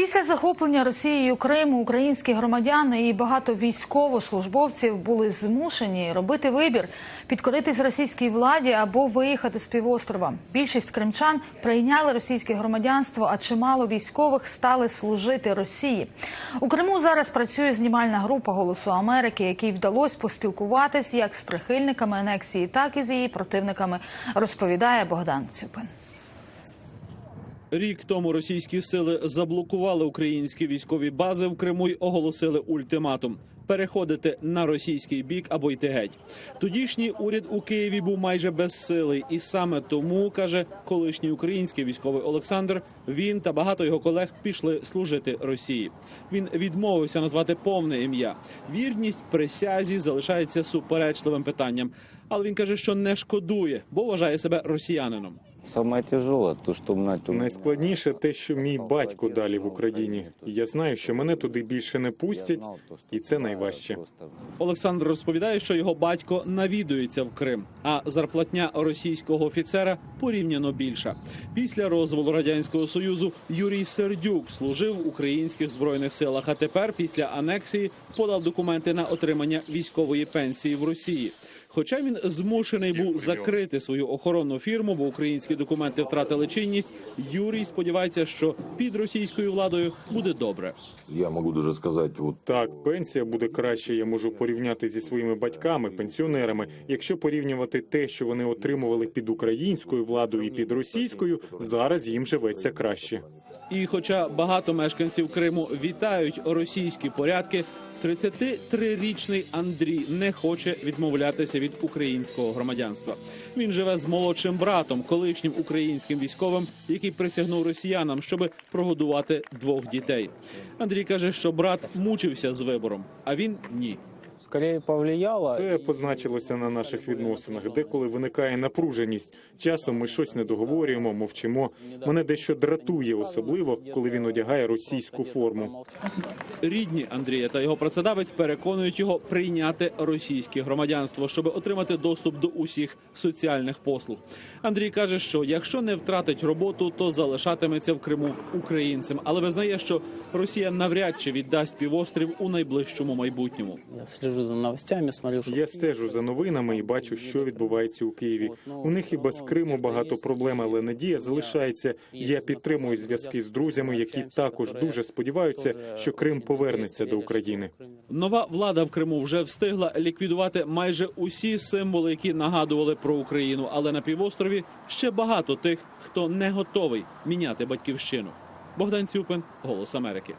Після захоплення Росією Криму українські громадяни і багато військовослужбовців були змушені робити вибір підкоритись російській владі або виїхати з півострова. Більшість кримчан прийняли російське громадянство, а чимало військових стали служити Росії. У Криму зараз працює знімальна група Голосу Америки, якій вдалося поспілкуватись як з прихильниками анексії, так і з її противниками. Розповідає Богдан Цюпин. Рік тому російські сили заблокували українські військові бази в Криму й оголосили ультиматум переходити на російський бік або йти геть. Тодішній уряд у Києві був майже безсилий, і саме тому каже колишній український військовий Олександр. Він та багато його колег пішли служити Росії. Він відмовився назвати повне ім'я. Вірність присязі залишається суперечливим питанням, але він каже, що не шкодує, бо вважає себе росіянином. Самое тяжело, то, що мать у Найскладніше те, що мій батько далі в Україні. Я знаю, що мене туди більше не пустять, і це найважче. Олександр розповідає, що його батько навідується в Крим, а зарплатня російського офіцера порівняно більша. Після розвалу радянського союзу Юрій Сердюк служив в українських збройних силах. А тепер, після анексії, подав документи на отримання військової пенсії в Росії. Хоча він змушений був закрити свою охоронну фірму, бо українські документи втратили чинність. Юрій сподівається, що під російською владою буде добре. Я могу даже сказать, вот Так, пенсія буде краще. Я можу порівняти зі своїми батьками, пенсіонерами. Якщо порівнювати те, що вони отримували під українською владою і під російською, зараз їм живеться краще. І хоча багато мешканців Криму вітають російські порядки, 33-річний Андрій не хоче відмовлятися від українського громадянства. Він живе з молодшим братом, колишнім українським військовим, який присягнув росіянам, щоб прогодувати двох дітей. Андрій каже, що брат мучився з вибором, а він ні. Скорее повлияло. Це позначилося на наших відносинах. Деколи виникає напруженість. Часом ми щось не договорюємо, мовчимо. Мене дещо дратує, особливо коли він одягає російську форму. Рідні Андрія та його працедавець переконують його прийняти російське громадянство, щоб отримати доступ до усіх соціальних послуг. Андрій каже, що якщо не втратить роботу, то залишатиметься в Криму українцем, але визнає, що Росія навряд чи віддасть півострів у найближчому майбутньому. Я слежу за новостями, смотрю, что Я стежу за новинами і бачу, що відбувається у Києві. У них і без Криму багато проблем, але надія залишається. Я підтримую зв'язки з друзями, які також дуже сподіваються, що Крим повернеться до України. Нова влада в Криму вже встигла ліквідувати майже усі символи, які нагадували про Україну. Але на півострові ще багато тих, хто не готовий міняти батьківщину. Богдан Цюпин, Голос Америки.